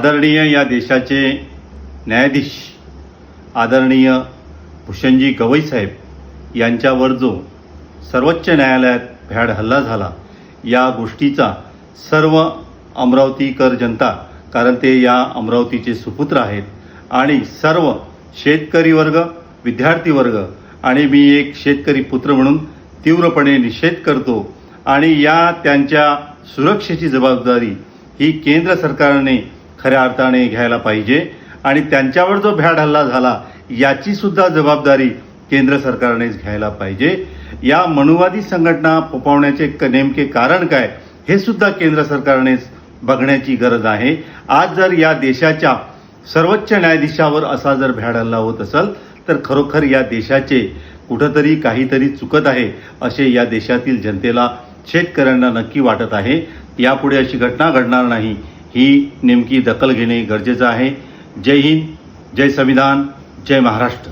आदरणीय या देशाचे न्यायाधीश आदरणीय भूषणजी गवई साहेब यांच्यावर जो सर्वोच्च न्यायालयात भ्याड हल्ला झाला या गोष्टीचा सर्व अमरावतीकर जनता कारण ते या अमरावतीचे सुपुत्र आहेत आणि सर्व शेतकरी वर्ग विद्यार्थी वर्ग आणि मी एक शेतकरी पुत्र म्हणून तीव्रपणे निषेध करतो आणि या त्यांच्या सुरक्षेची जबाबदारी ही केंद्र सरकारने खऱ्या अर्थाने घ्यायला पाहिजे. आणि त्यांच्यावर जो भ्याड हल्ला झाला याची सुद्धा जबाबदारी केंद्र सरकारनेच घ्यायला पाहिजे. या मनुवादी संघटना फोपावण्याचे क- नेमके कारण काय हे सुद्धा केंद्र सरकारनेच बघण्याची गरज आहे. आज जर या देशाच्या सर्वोच्च न्यायाधीशावर असा जर भ्याड हल्ला होत असेल तर खरोखर या देशाचे कुठंतरी काहीतरी चुकत आहे असे या देशातील जनतेला शेतकऱ्यांना नक्की वाटत आहे. यापुढे अशी घटना घडणार नाही ही नेमकी दखल घेणे गरजेचं आहे. जय हिंद जय संविधान जय महाराष्ट्र.